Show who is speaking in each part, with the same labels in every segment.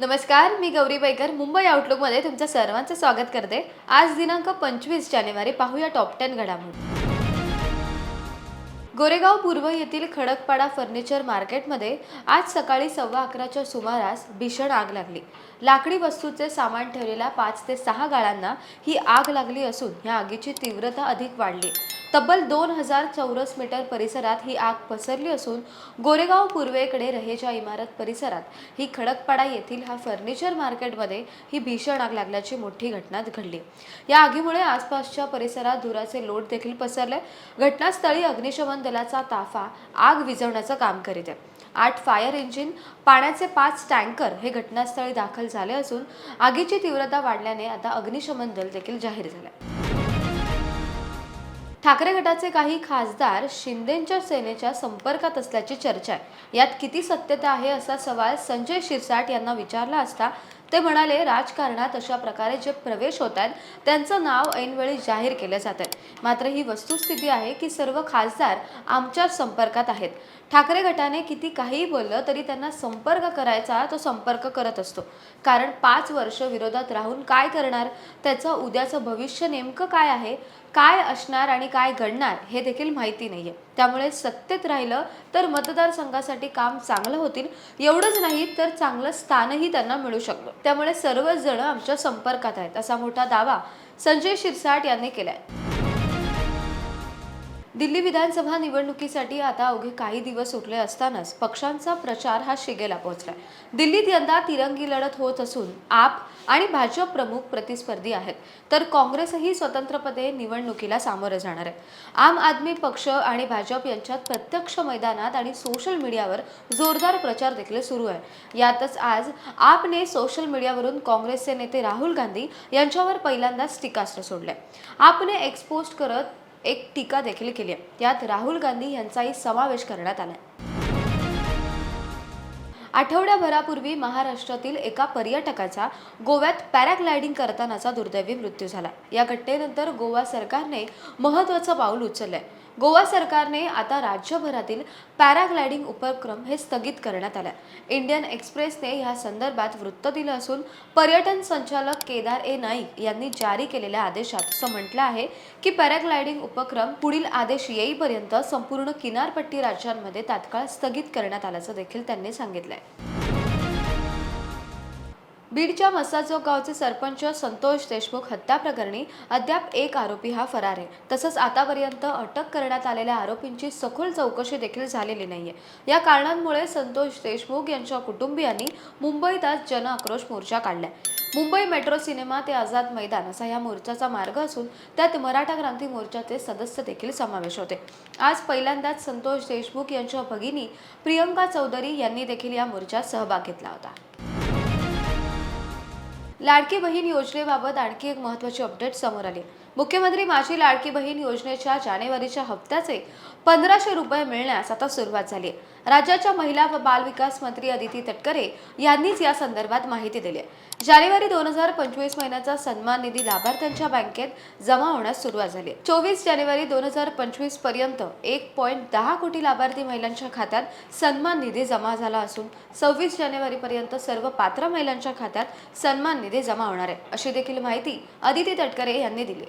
Speaker 1: नमस्कार मी गौरी बैकर मुंबई आउटलुकमध्ये तुमचं सर्वांचं स्वागत करते. आज दिनांक पंचवीस जानेवारी पाहूया टॉप टेन घडामोडी. गोरेगाव पूर्व येथील खडकपाडा फर्निचर मार्केटमध्ये आज सकाळी सव्वा अकराच्या सुमारास भीषण आग लागली. लाकडी वस्तूचे सामान ठेवलेल्या पाच ते सहा गाळांना ही आग लागली असून या आगीची तीव्रता अधिक वाढली. तब्बल दोन हजार चौरस मीटर परिसरात ही आग पसरली असून गोरेगाव पूर्वेकडे रहेच्या इमारत परिसरात ही खडकपाडा येथील हा फर्निचर मार्केटमध्ये ही भीषण आग लागल्याची मोठी घटना घडली. या आगीमुळे आसपासच्या परिसरात धुराचे लोट देखील पसरले. घटनास्थळी अग्निशमन दलाचा ताफा आग विझवण्याचं काम करीत आहे. आठ फायर इंजिन पाण्याचे पाच टँकर हे घटनास्थळी दाखल झाले असून आगीची तीव्रता वाढल्याने आता अग्निशमन दल देखील जाहीर झाले. ठाकरे गटाचे काही खासदार शिंदेच्या सेनेच्या संपर्कात असल्याची चर्चा आहे. यात किती सत्यता आहे असा सवाल संजय शिरसाट यांना विचारला असता ते म्हणाले राजकारणात अशा प्रकारे जे प्रवेश होत आहेत त्यांचं नाव ऐनवेळी जाहीर केलं जात आहे मात्र ही वस्तुस्थिती आहे की सर्व खासदार आमच्या संपर्कात आहेत. ठाकरे गटाने किती काहीही बोललं तरी त्यांना संपर्क करायचा तो संपर्क करत असतो. कारण पाच वर्ष विरोधात राहून काय करणार? त्याचं उद्याचं भविष्य नेमकं काय आहे? काय असणार आणि काय घडणार हे देखील माहिती नाहीये. त्यामुळे सत्तेत राहिलं तर मतदारसंघासाठी काम चांगलं होतील. एवढंच नाही तर चांगलं स्थानही त्यांना मिळू शकतं त्यामुळे सर्वच जण आमच्या संपर्कात आहेत असा मोठा दावा संजय शिरसाट यांनी केलाय. दिल्ली विधानसभा निवडणुकीसाठी आता अवघे काही दिवस उरले असतानाच पक्षांचा प्रचार हा शिगेला पोहोचलाय. दिल्लीत यंदा तिरंगी लढत होत असून आप आणि भाजप प्रमुख प्रतिस्पर्धी आहेत. तर काँग्रेसही स्वतंत्रपदे निवडणुकीला सामोरं जाणार आहे. आम आदमी पक्ष आणि भाजप यांच्यात प्रत्यक्ष मैदानात आणि सोशल मीडियावर जोरदार प्रचार देखील सुरू आहे. यातच आज आपने सोशल मीडियावरून काँग्रेसचे नेते राहुल गांधी यांच्यावर पहिल्यांदाच टीकास्त्र सोडले आपने एक्सपोस्ट करत एक टीका देखील केली आहे. यात राहुल गांधी यांचाही समावेश करण्यात आलाय. आठवड्याभरापूर्वी महाराष्ट्रातील एका पर्यटकाचा गोव्यात पॅराग्लायडिंग करतानाचा दुर्दैवी मृत्यू झाला. या घटनेनंतर गोवा सरकारने महत्त्वाचं पाऊल उचललंय. गोवा सरकारने आता राज्यभरातील पॅराग्लायडिंग उपक्रम हे स्थगित करण्यात आलाय. इंडियन एक्सप्रेसने ह्या संदर्भात वृत्त दिलं असून पर्यटन संचालक केदार ए. नाईक यांनी जारी केलेल्या आदेशात असं म्हटलं आहे की पॅराग्लायडिंग उपक्रम पुढील आदेश येईपर्यंत संपूर्ण किनारपट्टी राज्यांमध्ये तात्काळ स्थगित करण्यात आल्याचं देखील त्यांनी सांगितलंय. बीडच्या मस्साजोग गावचे सरपंच संतोष देशमुख हत्या प्रकरणी अद्याप एक आरोपी हा फरार आहे. तसंच आतापर्यंत अटक करण्यात आलेल्या आरोपींची सखोल चौकशी देखील झालेली नाहीये. या कारणांमुळे संतोष देशमुख यांच्या कुटुंबियांनी मुंबईत आज जन आक्रोश मोर्चा काढलाय. मुंबई मेट्रो सिनेमा ते आझाद मैदान असा या मोर्चाचा मार्ग असून त्यात मराठा क्रांती मोर्चाचे सदस्य देखील समावेश होते. आज पहिल्यांदाच संतोष देशमुख यांच्या भगिनी प्रियंका चौधरी यांनी देखील या मोर्चात सहभाग घेतला होता. लाडकी बहीण योजनेबाबत आणखी एक महत्त्वाची अपडेट समोर आली. मुख्यमंत्री माझी लाडकी बहीण योजनेच्या जानेवारीच्या हप्त्याचे पंधराशे रुपये मिळण्यास आता सुरुवात झाली आहे. राज्याच्या महिला व बालविकास मंत्री अदिती तटकरे यांनीच या संदर्भात माहिती दिली आहे. जानेवारी दोन हजार पंचवीस महिन्याचा सन्मान निधी लाभार्थ्यांच्या बँकेत जमा होण्यास सुरुवात झाली चोवीस जानेवारी दोन हजार पंचवीसपर्यंत एक पॉईंट दहा कोटी लाभार्थी महिलांच्या खात्यात सन्मान निधी जमा झाला असून सव्वीस जानेवारी पर्यंत सर्व पात्र महिलांच्या खात्यात सन्मान निधी जमा होणार आहे. अशी देखील माहिती अदिती तटकरे यांनी दिली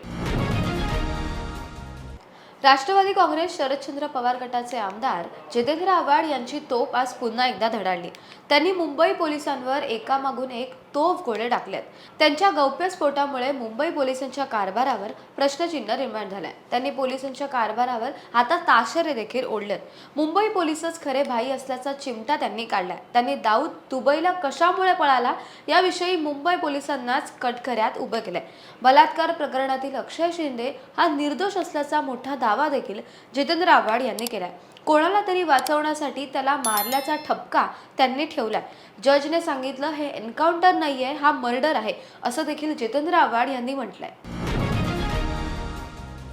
Speaker 1: राष्ट्रवादी काँग्रेस शरदचंद्र पवार गटाचे आमदार जितेंद्र आव्हाड यांची तोप आज पुन्हा एकदा धडाडली. त्यांनी मुंबई पोलिसांवर एकामागून एक तोफ गोळे टाकलेत. त्यांच्या गौप्यस्फोटामुळे मुंबई पोलिसांच्या कारभारावर प्रश्नचिन्ह निर्माण झालंय. त्यांनी पोलिसांच्या कारभारावर आता ताशेरे देखील ओढलेत. मुंबई पोलिसच खरे भाई असल्याचा चिमटा त्यांनी काढलाय. त्यांनी दाऊद दुबईला कशामुळे पळाला याविषयी मुंबई पोलिसांनाच कटखऱ्यात उभं केलंय. बलात्कार प्रकरणातील अक्षय शिंदे हा निर्दोष असल्याचा मोठा दावा देखील जितेंद्र आव्हाड यांनी केलाय. कोणाला तरी वाचवण्यासाठी त्याला मारल्याचा ठपका त्यांनी ठेवलाय. जजने सांगितलं हे एन्काउंटर नाहीये हा मर्डर आहे असं देखील जितेंद्र आव्हाड यांनी म्हटलंय.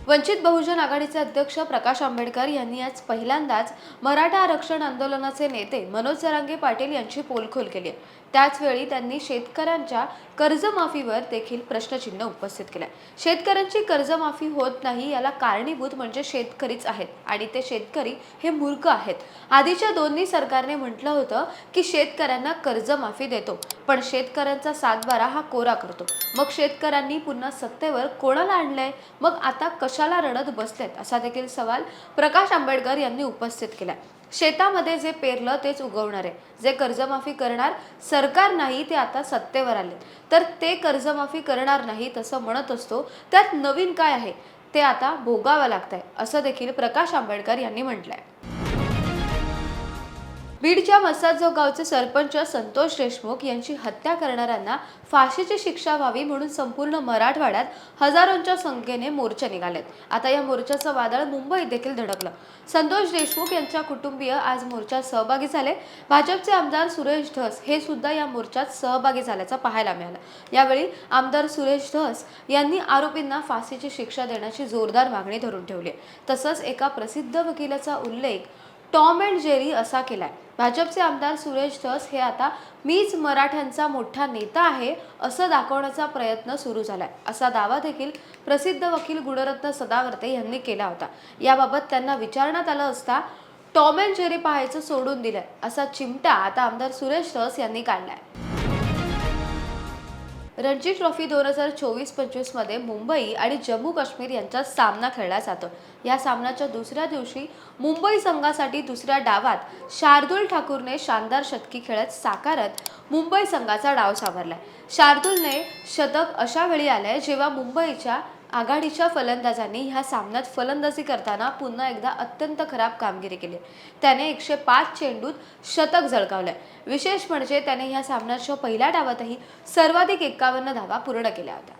Speaker 1: वंचित बहुजन आघाडीचे अध्यक्ष प्रकाश आंबेडकर यांनी आज पहिल्यांदाच मराठा आरक्षण आंदोलनाचे नेते मनोज जरांगे पाटील यांची पोलखोल केली त्याचवेळी त्यांनी शेतकऱ्यांच्या कर्जमाफीवर देखील प्रश्नचिन्ह उपस्थित केलं. शेतकऱ्यांची कर्जमाफी होत नाही याला कारणीभूत म्हणजे शेतकरीच आहेत आणि ते शेतकरी हे मूर्ख आहेत. आधीच्या दोन्ही सरकारने म्हटलं होतं की शेतकऱ्यांना कर्जमाफी देतो पण शेतकऱ्यांचा सातबारा हा कोरा करतो. मग शेतकऱ्यांनी पुन्हा सत्तेवर कोणाला आणलंय? मग आता कशाला रडत बसलेत असा देखील सवाल प्रकाश आंबेडकर यांनी उपस्थित केला. शेतामध्ये जे पेरलं तेच उगवणार. आहे जे कर्जमाफी करणार सरकार नाही ते आता सत्तेवर आले. तर ते कर्जमाफी करणार नाही तसं म्हणत असतो त्यात नवीन काय आहे? ते आता भोगावं लागतंय असं देखील प्रकाश आंबेडकर यांनी म्हटलंय. बीडच्या मसाजो गावचे सरपंच संतोष देशमुख यांची हत्या करणाऱ्यांना फाशीची शिक्षा व्हावी म्हणून संपूर्ण मराठवाड्यात हजारोंच्या संख्येने मोर्चे निघालेत. आता या मोर्चाचं वादळ मुंबईत देखील धडकलं. संतोष देशमुख यांच्या कुटुंबीय आज मोर्चात सहभागी झाले. भाजपचे आमदार सुरेश धस हे सुद्धा या मोर्चात सहभागी झाल्याचं पाहायला मिळालं. यावेळी आमदार सुरेश धस यांनी आरोपींना फाशीची शिक्षा देण्याची जोरदार मागणी धरून ठेवली. तसंच एका प्रसिद्ध वकिलाचा उल्लेख टॉम अँड जेरी असा केलाय. भाजपचे आमदार सुरेश धस हे आता मीच मराठ्यांचा मोठा नेता आहे असं दाखवण्याचा प्रयत्न सुरू झालाय. असा दावा देखील प्रसिद्ध वकील गुणरत्न सदावर्ते यांनी केला होता. याबाबत त्यांना विचारण्यात आलं असता टॉम अँड जेरी पाहायचं सोडून दिलंय असा चिमटा आता आमदार सुरेश धस यांनी काढलाय. रणजी ट्रॉफी दोन हजार चोवीस पंचवीसमध्ये मुंबई आणि जम्मू काश्मीर यांच्यात सामना खेळला जातो. या सामन्याच्या दुसऱ्या दिवशी मुंबई संघासाठी दुसऱ्या डावात शार्दुल ठाकूरने शानदार शतकी खेळत साकारत मुंबई संघाचा डाव सावरलाय शार्दुलने शतक अशा वेळी आलंय जेव्हा मुंबईच्या आघाडीच्या फलंदाजांनी ह्या सामन्यात फलंदाजी करताना पुन्हा एकदा अत्यंत खराब कामगिरी केली. त्याने एकशे पाच चेंडूत शतक झळकावलंय. विशेष म्हणजे त्याने ह्या सामन्याच्या पहिल्या डावातही सर्वाधिक एकावन्न धावा पूर्ण केल्या होत्या.